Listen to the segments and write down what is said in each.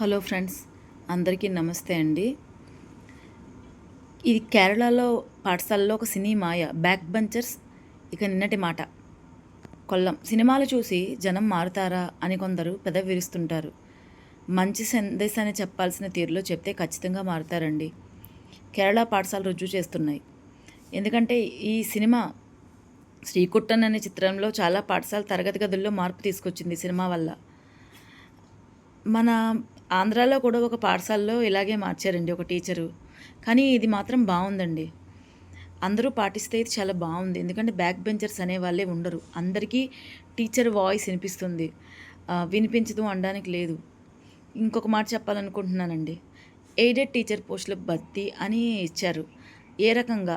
Hello friends అందరికీ నమస్తే అండి. ఇది కేరళలో పాఠశాలలో ఒక సినీ మాయ బ్యాక్ బంచర్స్ ఇక నిన్నటి మాట. కొల్లం. సినిమాలు చూసి జనం మారుతారా అని కొందరు పెదవి విరుస్తుంటారు మంచి సందేశాన్ని చెప్పాల్సిన తీరులో చెప్తే ఖచ్చితంగా మారుతారండి. కేరళ పాఠశాల రుజువు చేస్తున్నాయి. ఎందుకంటే ఈ సినిమా శ్రీకుట్టన్ అనే చిత్రంలో చాలా పాఠశాల తరగతి గదుల్లో మార్పు తీసుకొచ్చింది సినిమా వల్ల. మన ఆంధ్రాలో కూడా ఒక పాఠశాలలో ఇలాగే మార్చారండి ఒక టీచరు. కానీ ఇది మాత్రం బాగుందండి. అందరూ పాటిస్తే ఇది చాలా బాగుంది. ఎందుకంటే బ్యాక్ బెంచర్స్ అనే వాళ్ళే ఉండరు. అందరికీ టీచర్ వాయిస్ వినిపిస్తుంది. వినిపించదు అనడానికి లేదు. ఇంకొక మాట చెప్పాలనుకుంటున్నానండి. ఎయిడెడ్ టీచర్ పోస్టులకు భర్తీ అని ఇచ్చారు. ఏ రకంగా?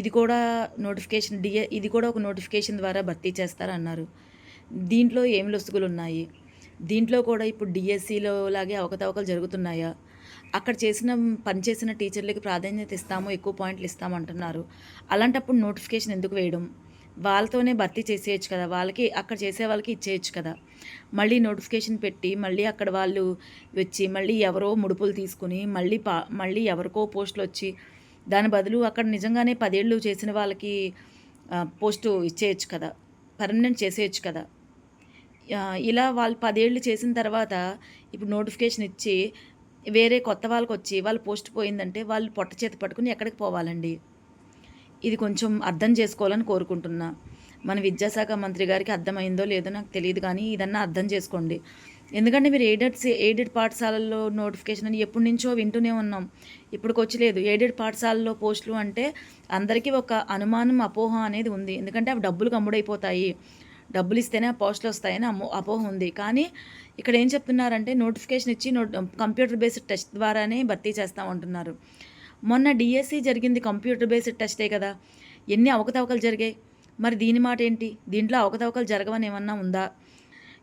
ఇది కూడా నోటిఫికేషన్ డిఏ ఇది కూడా ఒక నోటిఫికేషన్ ద్వారా భర్తీ చేస్తారన్నారు. దీంట్లో ఏం లొసుగులు ఉన్నాయి? దీంట్లో కూడా ఇప్పుడు డిఎస్సిలో లాగే అవకతవకలు జరుగుతున్నాయా? అక్కడ చేసిన పని చేసిన టీచర్లకి ప్రాధాన్యత ఇస్తాము ఎక్కువ పాయింట్లు ఇస్తామంటున్నారు అలాంటప్పుడు నోటిఫికేషన్ ఎందుకు వేయడం? వాళ్ళతోనే భర్తీ చేసేయచ్చు కదా వాళ్ళకి అక్కడ చేసే వాళ్ళకి ఇచ్చేయచ్చు కదా. మళ్ళీ నోటిఫికేషన్ పెట్టి మళ్ళీ అక్కడ వాళ్ళు వచ్చి మళ్ళీ ఎవరో ముడుపులు తీసుకుని మళ్ళీ పా మళ్ళీ ఎవరికో పోస్టులు వచ్చి దాని బదులు అక్కడ నిజంగానే పదేళ్ళు చేసిన వాళ్ళకి పోస్టు ఇచ్చేయచ్చు కదా పర్మనెంట్ చేసేయచ్చు కదా. ఇలా వాళ్ళు పదేళ్ళు చేసిన తర్వాత ఇప్పుడు నోటిఫికేషన్ ఇచ్చి వేరే కొత్త వాళ్ళకి వచ్చి వాళ్ళు పోస్ట్ పోయిందంటే వాళ్ళు పొట్ట చేతి పట్టుకుని ఎక్కడికి పోవాలండి? ఇది కొంచెం అర్థం చేసుకోవాలని కోరుకుంటున్నా. మన విద్యాశాఖ మంత్రి గారికి అర్థమైందో లేదో నాకు తెలియదు కానీ ఇదన్నా అర్థం చేసుకోండి. ఎందుకంటే మీరు ఎయిడెడ్ ఎయిడెడ్ పాఠశాలల్లో నోటిఫికేషన్ అని ఎప్పటి నుంచో వింటూనే ఉన్నాం. ఇప్పటికి వచ్చి లేదు ఎయిడెడ్ పాఠశాలలో పోస్టులు అంటే అందరికీ ఒక అనుమానం అపోహ అనేది ఉంది. ఎందుకంటే అవి డబ్బులు కమ్ముడైపోతాయి డబ్బులు ఇస్తేనే ఆ పోస్టులు వస్తాయని అమో అపోహ ఉంది. కానీ ఇక్కడ ఏం చెప్తున్నారంటే నోటిఫికేషన్ ఇచ్చి నో కంప్యూటర్ బేస్డ్ టెస్ట్ ద్వారానే భర్తీ చేస్తామంటున్నారు మొన్న డిఎస్సి జరిగింది కంప్యూటర్ బేస్డ్ టెస్టే కదా. ఎన్ని అవకతవకలు జరిగాయి? మరి దీని మాట ఏంటి? దీంట్లో అవకతవకలు జరగవని ఏమన్నా ఉందా?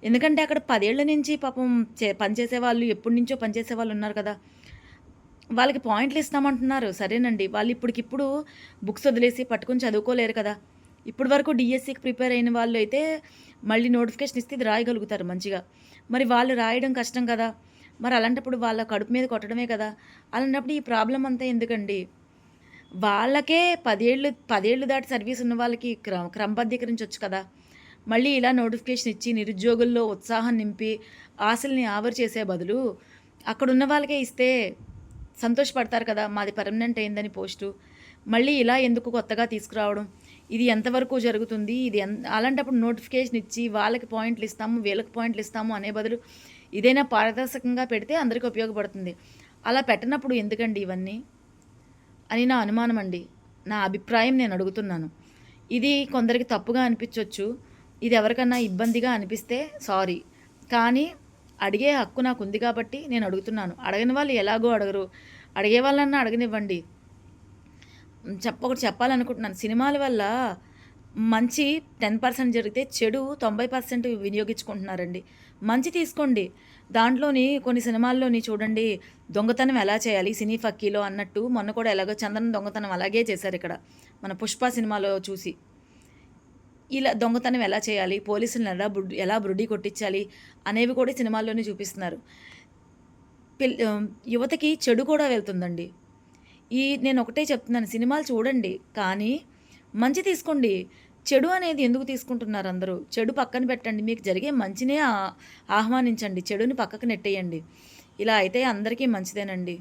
ఎందుకంటే అక్కడ పదేళ్ళ నుంచి పాపం చే పనిచేసే వాళ్ళు ఎప్పటి నుంచో పనిచేసే వాళ్ళు ఉన్నారు కదా. వాళ్ళకి పాయింట్లు ఇస్తామంటున్నారు. సరేనండి. వాళ్ళు ఇప్పటికిప్పుడు బుక్స్ వదిలేసి పట్టుకుని చదువుకోలేరు కదా. ఇప్పటి వరకు డిఎస్సికి ప్రిపేర్ అయిన వాళ్ళు అయితే మళ్ళీ నోటిఫికేషన్ ఇస్తే ఇది రాయగలుగుతారు మంచిగా. మరి వాళ్ళు రాయడం కష్టం కదా. మరి అలాంటప్పుడు వాళ్ళ కడుపు మీద కొట్టడమే కదా. అలాంటప్పుడు ఈ ప్రాబ్లం అంతా ఎందుకండి? వాళ్ళకే పదేళ్ళు పదేళ్ళు దాటి సర్వీస్ ఉన్న వాళ్ళకి క్ర క్రమబద్ధీకరించవచ్చు కదా. మళ్ళీ ఇలా నోటిఫికేషన్ ఇచ్చి నిరుద్యోగుల్లో ఉత్సాహం నింపి ఆశల్ని ఆవరు చేసే బదులు అక్కడున్న వాళ్ళకే ఇస్తే సంతోషపడతారు కదా. మాది పర్మనెంట్ అయిందని పోస్టు. మళ్ళీ ఇలా ఎందుకు కొత్తగా తీసుకురావడం? ఇది ఎంతవరకు జరుగుతుంది? ఇది ఎన్ అలాంటప్పుడు నోటిఫికేషన్ ఇచ్చి వాళ్ళకి పాయింట్లు ఇస్తాము వీళ్ళకి పాయింట్లు ఇస్తాము అనే బదులు ఇదైనా పారదర్శకంగా పెడితే అందరికీ ఉపయోగపడుతుంది. అలా పెట్టనప్పుడు ఎందుకండి ఇవన్నీ? అని నా అనుమానం అండి. నా అభిప్రాయం నేను అడుగుతున్నాను. ఇది కొందరికి తప్పుగా అనిపించవచ్చు ఇది ఎవరికన్నా ఇబ్బందిగా అనిపిస్తే సారీ. కానీ అడిగే హక్కు నాకు ఉంది కాబట్టి నేను అడుగుతున్నాను. అడగని వాళ్ళు ఎలాగో అడగరు. అడిగే వాళ్ళన్నా అడగనివ్వండి. చెప్ప ఒకటి చెప్పాలనుకుంటున్నాను. సినిమాల వల్ల మంచి టెన్ పర్సెంట్ జరిగితే చెడు తొంభై పర్సెంట్ వినియోగించుకుంటున్నారండి. మంచి తీసుకోండి. దాంట్లోని కొన్ని సినిమాల్లోని చూడండి దొంగతనం ఎలా చేయాలి సినీ ఫక్కీలో అన్నట్టు మొన్న కూడా ఎలాగో చందనం దొంగతనం అలాగే చేశారు ఇక్కడ మన పుష్ప సినిమాలో చూసి. ఇలా దొంగతనం ఎలా చేయాలి పోలీసులను ఎలా బుడ్ ఎలా బుడ్డి కొట్టించాలి అనేవి కూడా సినిమాల్లోనే చూపిస్తున్నారు. పిల్ యువతకి చెడు కూడా వెళ్తుందండి. ఈ నేను ఒకటే చెప్తున్నాను సినిమాలు చూడండి కానీ మంచి తీసుకోండి. చెడు అనేది ఎందుకు తీసుకుంటున్నారు అందరూ? చెడు పక్కన పెట్టండి మీకు జరిగే మంచినే ఆహ్వానించండి. చెడుని పక్కకు నెట్టేయండి. ఇలా అయితే అందరికీ మంచిదేనండి.